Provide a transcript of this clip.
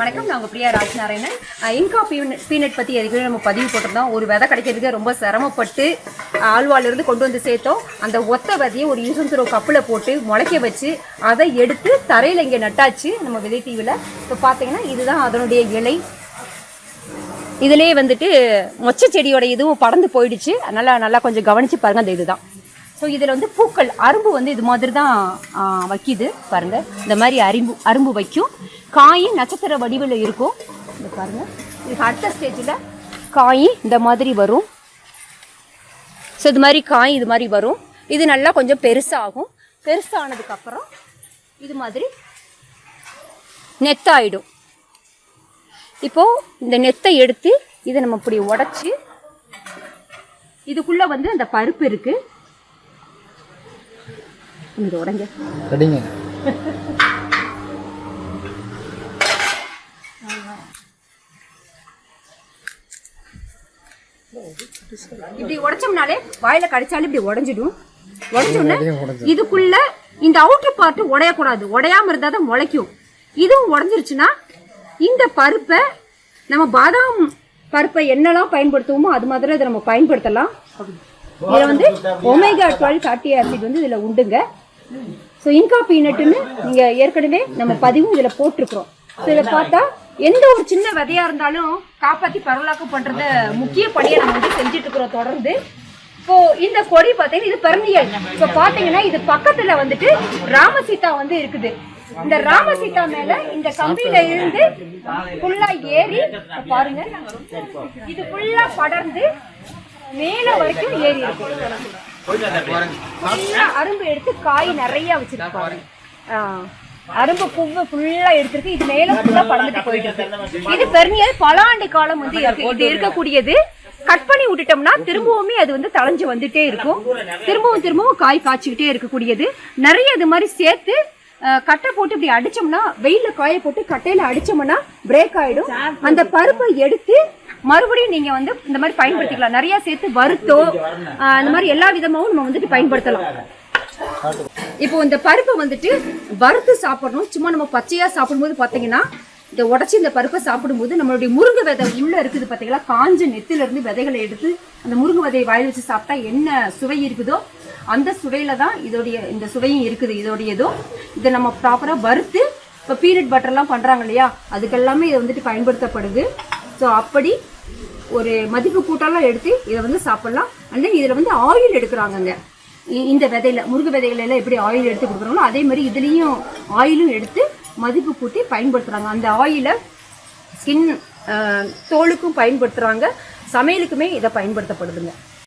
வணக்கம். நான் உங்கள் Priya Rajnarayanan. Inca peanut peanut பற்றி எதுக்கு நம்ம பதிவு போட்டிருந்தோம். ஒரு விதை கிடைக்கிறதுக்கு ரொம்ப சிரமப்பட்டு ஆழ்வாலிருந்து கொண்டு வந்து சேர்த்தோம். அந்த ஒத்த விதையை ஒரு யூசன்சுரோ கப்பில் போட்டு முளைக்க வச்சு அதை எடுத்து தரையில் இங்கே நட்டாச்சு நம்ம விதை தீவில். இப்போ பார்த்தீங்கன்னா இதுதான் அதனுடைய இலை. இதுலேயே வந்துட்டு மொச்சை செடியோட இதுவும் படந்து போயிடுச்சு. அதனால் நல்லா கொஞ்சம் கவனித்து பாருங்கள் அந்த இதுதான். ஸோ இதில் வந்து பூக்கள் அரும்பு வந்து இது மாதிரி தான் வைக்கிது பாருங்கள் இந்த மாதிரி அரும்பு அரும்பு வைக்கும். காய் நட்சத்திர வடிவில் இருக்கும். இந்த பாருங்கள் இதுக்கு அடுத்த ஸ்டேஜில் காய் இந்த மாதிரி வரும். ஸோ இது மாதிரி காய் இது மாதிரி வரும். இது நல்லா கொஞ்சம் பெருசாகும். பெருசானதுக்கப்புறம் இது மாதிரி நெத்தாயிடும். இப்போ இந்த நெத்தை எடுத்து இதை நம்ம இப்படி உடைச்சி இதுக்குள்ள வந்து அந்த பருப்பு இருக்கு. இங்க உடைங்க. இப்படி உடைச்சோம்னாலே வாயில கடிச்சாலும் இப்படி உடைஞ்சிடும். உடைஞ்சிரும். இதுக்குள்ள இந்த அவுட்டர் பார்ட் உடையக்கூடாது. உடையாம இருந்தா தான் முளைக்கும். இதுவும் உடைஞ்சிருச்சுன்னா இந்த பருப்பை நம்ம பாதாம் பருப்பை என்னெல்லாம் பயன்படுத்துவோமோ அது மாதிரி இதை நம்ம பயன்படுத்தலாம். இதில் வந்து ஒமேகா டுவெல் ஃபேட்டி ஆசிட் வந்து இதில் உண்டுங்க. ஸோ இன்கா பீனட்டுன்னு நீங்கள் ஏற்கனவே நம்ம பதிவும் இதில் போட்டிருக்கிறோம். ஸோ இதில் பார்த்தா எந்த ஒரு சின்ன விதையா இருந்தாலும் காப்பாற்றி பரவலாக்கம் பண்ணுறத முக்கிய பணியை நம்ம வந்து செஞ்சுட்டு இருக்கிறோம் தொடர்ந்து. இப்போ இந்த கொடி பார்த்தீங்கன்னா இது பெருந்தியல். இப்போ பார்த்தீங்கன்னா இது பக்கத்துல வந்துட்டு ராமசீதா வந்து இருக்குது. இந்த ராமசீதா மேல இந்த கம்பியில இருந்து ஃபுல்லா ஏறி பாருங்க. இது ஃபுல்லா படர்ந்து மேல வரைக்கும் ஏறி இருக்கு. அரும்பு எடுத்து காய் நிறைய வச்சிருப்பாங்க. ஆ, அரும்பு பூவு ஃபுல்லா எடுத்திருக்கு. இது மேல ஃபுல்லா படர்ந்துட்டு போயிட்டு இருக்கு இது பெருமையா பல ஆண்டு காலம் வந்து இருக்கு. இது இருக்கக்கூடியது. கட் பண்ணி விட்டுட்டோம்னா திரும்பவுமே அது வந்து தளைஞ்சு வந்துட்டே இருக்கும். திரும்பவும் திரும்பவும் காய் காய்ச்சிக்கிட்டே இருக்கக்கூடியது. நிறைய இது மாதிரி சேர்த்து கட்டை போட்டு இப்படி அடிச்சோம்னா வெயில்ல காய போட்டு கட்டையில அடிச்சோம்னா பிரேக் ஆயிடும். அந்த பருப்பை எடுத்து மறுபடியும் நீங்க வந்து இந்த மாதிரி பயன்படுத்திக்கலாம். நிறைய சேர்த்து வறுத்தோ அந்த மாதிரி எல்லா விதமாவும் நம்ம வந்துட்டு பயன்படுத்தலாம். இப்போ இந்த பருப்பை வந்துட்டு வறுத்து சாப்பிடணும். சும்மா நம்ம பச்சையா சாப்பிடும்போது பாத்தீங்கன்னா இந்த உடச்சி இந்த பருப்பை சாப்பிடும்போது நம்மளுடைய முருங்கை விதை உள்ள இருக்குது பாத்தீங்களா? காஞ்ச நெத்தில இருந்து விதைகளை எடுத்து அந்த முருங்கை விதையை வாயில் வச்சு சாப்பிட்டா என்ன சுவை இருக்குதோ அந்த சுவையில தான் இதோடைய இந்த சுவையும் இருக்குது. இதோடையதோ இதை நம்ம ப்ராப்பரா வறுத்து இப்போ பீனட் பட்டர்லாம் பண்றாங்க இல்லையா? அதுக்கெல்லாமே இது வந்துட்டு பயன்படுத்தப்படுது. ஸோ அப்படி ஒரு மதிப்பு கூட்டெல்லாம் எடுத்து இதை வந்து சாப்பிடலாம். அண்ட் தென் இதில் வந்து ஆயில் எடுக்கிறாங்கங்க. இந்த விதையில முருகு விதைகள் எல்லாம் எப்படி ஆயில் எடுத்து கொடுக்குறாங்களோ அதே மாதிரி இதுலேயும் ஆயிலும் எடுத்து மதிப்பு கூட்டி பயன்படுத்துகிறாங்க அந்த ஆயிலை ஸ்கின் தோலுக்கும் பயன்படுத்துகிறாங்க சமையலுக்குமே இதை பயன்படுத்தப்படுதுங்க.